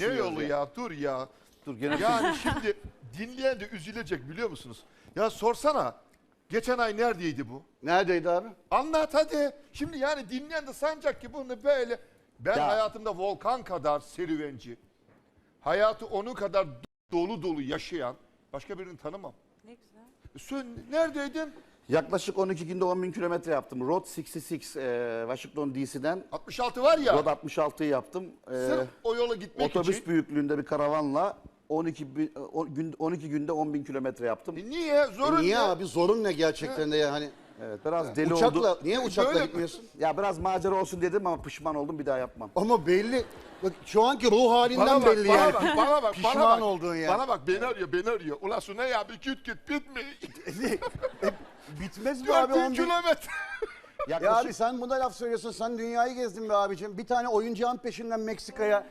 ne yolu ya. ya dur ya. Dur gene Yani şimdi dinleyen de üzülecek biliyor musunuz? Ya sorsana geçen ay neredeydi bu? Neredeydi abi? Anlat hadi. Şimdi yani dinleyen de sanacak ki bunu böyle. Ben Ya. hayatımda Volkan kadar serüvenci, hayatı onun kadar dolu dolu yaşayan başka birini tanımam. Ne güzel. Sen neredeydin? Yaklaşık 12 günde 10 bin kilometre yaptım. Road 66 e, Washington DC'den 66 var ya. Road 66'yı yaptım. E, Sırf o yola gitmek otobüs için. büyüklüğünde bir karavanla 12 bin- o gün 12 günde 10 bin kilometre yaptım. E niye? Zorun Niye ne? abi zorun ne gerçekten de ya hani Evet, biraz deli uçakla oldu. niye uçakla Böyle- gitmiyorsun? Ya biraz macera olsun dedim ama pişman oldum bir daha yapmam. Ama belli bak şu anki ruh halinden Bana bak, belli bana yani. bak, bana bak, Pişman bana bak. oldun ya. Bana bak, beni arıyor, beni arıyor. Ulan Suna ya bir küt küt bitme. bitmez mi abi? 4000 kilometre. Ya Yaklaşık- abi sen buna laf söylüyorsun. Sen dünyayı gezdin be abicim. Bir tane oyuncağın peşinden Meksika'ya.